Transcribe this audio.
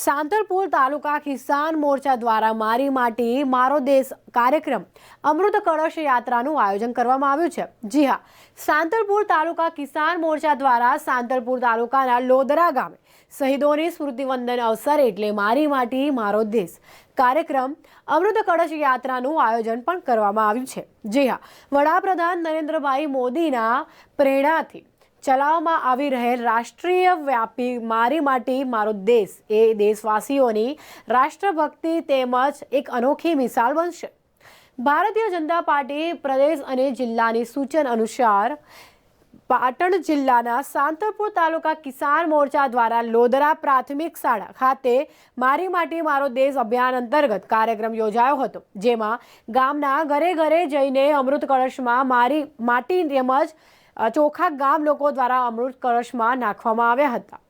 સાંતલપુર તાલુકા કિસાન મોરચા દ્વારા મારી માટી, મારો દેશ કાર્યક્રમ, અમૃત કળશ યાત્રાનું આયોજન કરવામાં આવ્યું છે. જી હા, સાંતલપુર તાલુકા કિસાન મોરચા દ્વારા સાંતલપુર તાલુકાના લોદરા ગામે શહીદોની સ્મૃતિવંદન અવસર એટલે મારી માટી, મારો દેશ કાર્યક્રમ, અમૃત કળશ યાત્રાનું આયોજન પણ કરવામાં આવ્યું છે. જી હા, વડાપ્રધાન નરેન્દ્રભાઈ મોદીના પ્રેરણાથી ચલાવવામાં આવી રહેલ રાષ્ટ્રીય વ્યાપી મારી માટી, મારો દેશ. એ દેશવાસીઓની રાષ્ટ્રભક્તિ તેમજ એક અનોખી મિસાલ બનશે. ભારતીય જનતા પાર્ટી પ્રદેશ અને જિલ્લાની સૂચન અનુસાર પાટણ જિલ્લાના સાંતરપુર તાલુકા કિસાન મોરચા દ્વારા લોદરા પ્રાથમિક શાળા ખાતે મારી માટી મારો દેશ અભિયાન અંતર્ગત કાર્યક્રમ યોજાયો હતો, જેમાં ગામના ઘરે ઘરે જઈને અમૃત કળશમાં મારી માટી તેમજ ચોખા ગામ લોકો દ્વારા અમૃત કળશમાં નાખવામાં આવ્યા હતા.